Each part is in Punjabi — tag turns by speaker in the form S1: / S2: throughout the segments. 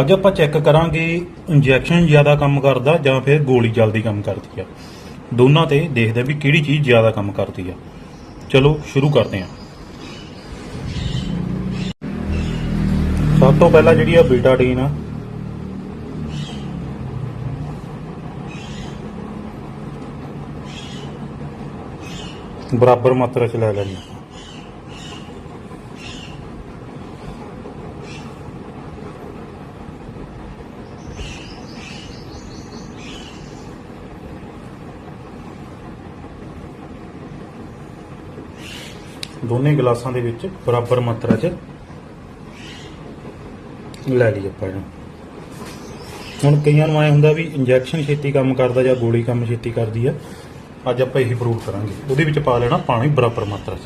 S1: ਅੱਜ ਆਪਾਂ ਚੈੱਕ ਕਰਾਂਗੇ ਇੰਜੈਕਸ਼ਨ ਜ਼ਿਆਦਾ ਕੰਮ ਕਰਦਾ ਜਾਂ ਫਿਰ ਗੋਲੀ ਜਲਦੀ ਕੰਮ ਕਰਦੀ ਆ। ਦੋਨਾਂ ਤੇ ਦੇਖਦੇ ਵੀ ਕਿਹੜੀ ਚੀਜ਼ ਜ਼ਿਆਦਾ ਕੰਮ ਕਰਦੀ ਆ। ਚਲੋ, ਸ਼ੁਰੂ ਕਰਦੇ ਹਾਂ। ਸਭ ਤੋਂ ਪਹਿਲਾਂ ਜਿਹੜੀ ਆ ਬੀਟਾਡੀਨ ਆ। ਬਰਾਬਰ ਮਾਤਰਾ ਚ ਲੈ ਲੈਣੀ ਦੋਨੇ ਗਲਾਸਾਂ ਦੇ ਵਿੱਚ ਬਰਾਬਰ ਮਾਤਰਾ 'ਚ ਲੈ ਲਈ ਆਪਾਂ ਇਹਨੂੰ। ਹੁਣ ਕਈਆਂ ਨੂੰ ਐ ਹੁੰਦਾ ਵੀ ਇੰਜੈਕਸ਼ਨ ਛੇਤੀ ਕੰਮ ਕਰਦਾ ਜਾਂ ਗੋਲੀ ਕੰਮ ਛੇਤੀ ਕਰਦੀ ਆ। ਅੱਜ ਆਪਾਂ ਇਹੀ ਪ੍ਰੂਵ ਕਰਾਂਗੇ। ਉਹਦੇ ਵਿੱਚ ਪਾ ਲੈਣਾ ਪਾਣੀ ਬਰਾਬਰ ਮਾਤਰਾ 'ਚ।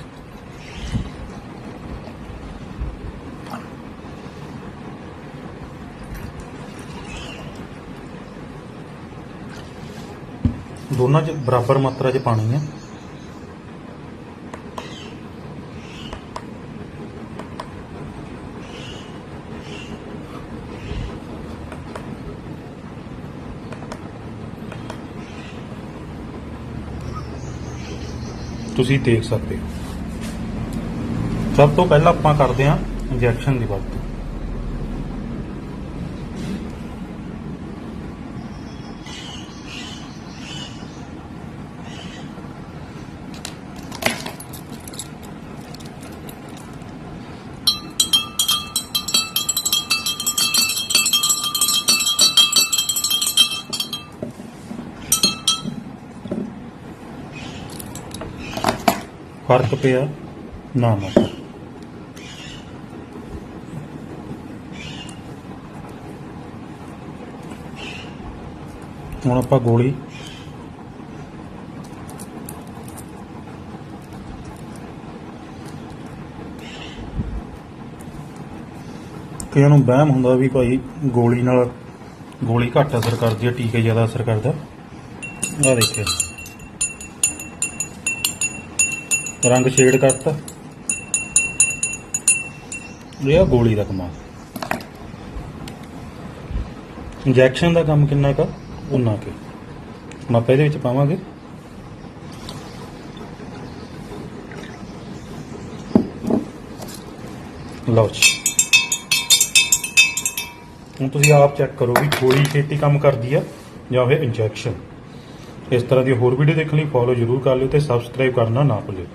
S1: ਦੋਨਾਂ 'ਚ ਬਰਾਬਰ ਮਾਤਰਾ 'ਚ ਪਾਣੀ ਹੈ ਤੁਸੀਂ ਦੇਖ ਸਕਦੇ ਹੋ। ਸਭ ਤੋਂ ਪਹਿਲਾਂ ਆਪਾਂ ਕਰਦੇ ਹਾਂ ਇੰਜੈਕਸ਼ਨ ਦੀ ਵਰਤੋਂ। ਫ਼ਰਕ ਪਿਆ, ਨਾ ਨਾ। ਹੁਣ ਆਪਾਂ ਗੋਲੀ। ਕਈਆਂ ਨੂੰ ਵਹਿਮ ਹੁੰਦਾ ਵੀ ਭਾਈ ਗੋਲੀ ਨਾਲ ਗੋਲੀ ਘੱਟ ਅਸਰ ਕਰਦੀ ਹੈ, ਟੀਕੇ ਜ਼ਿਆਦਾ ਅਸਰ ਕਰਦਾ। ਆ ਦੇਖਿਓ। ਰੰਗ ਸ਼ੇਡ ਕਰਤਾ। ਇਹ ਆ ਗੋਲੀ ਦਾ ਕਮਾਲ। ਇੰਜੈਕਸ਼ਨ ਦਾ ਕੰਮ ਕਿੰਨਾ ਕਾ ਉਨਾ ਕੇ। ਹੁਣ ਆਪਾਂ ਇਹਦੇ ਵਿੱਚ ਪਾਵਾਂਗੇ। ਲਓ ਜੀ। ਹੁਣ ਤੁਸੀਂ ਆਪ ਚੈੱਕ ਕਰੋ ਵੀ ਗੋਲੀ ਛੇਤੀ ਕੰਮ ਕਰਦੀ ਆ ਜਾਂ ਫਿਰ ਇੰਜੈਕਸ਼ਨ ਇਸ ਤਰ੍ਹਾਂ ਦੀ ਹੋਰ ਵੀਡੀਓ ਦੇਖਣ ਲਈ ਫੋਲੋ ਜ਼ਰੂਰ ਕਰ ਲਿਓ ਤੇ ਸਬਸਕ੍ਰਾਈਬ ਕਰਨਾ ਨਾ ਭੁੱਲਿਓ।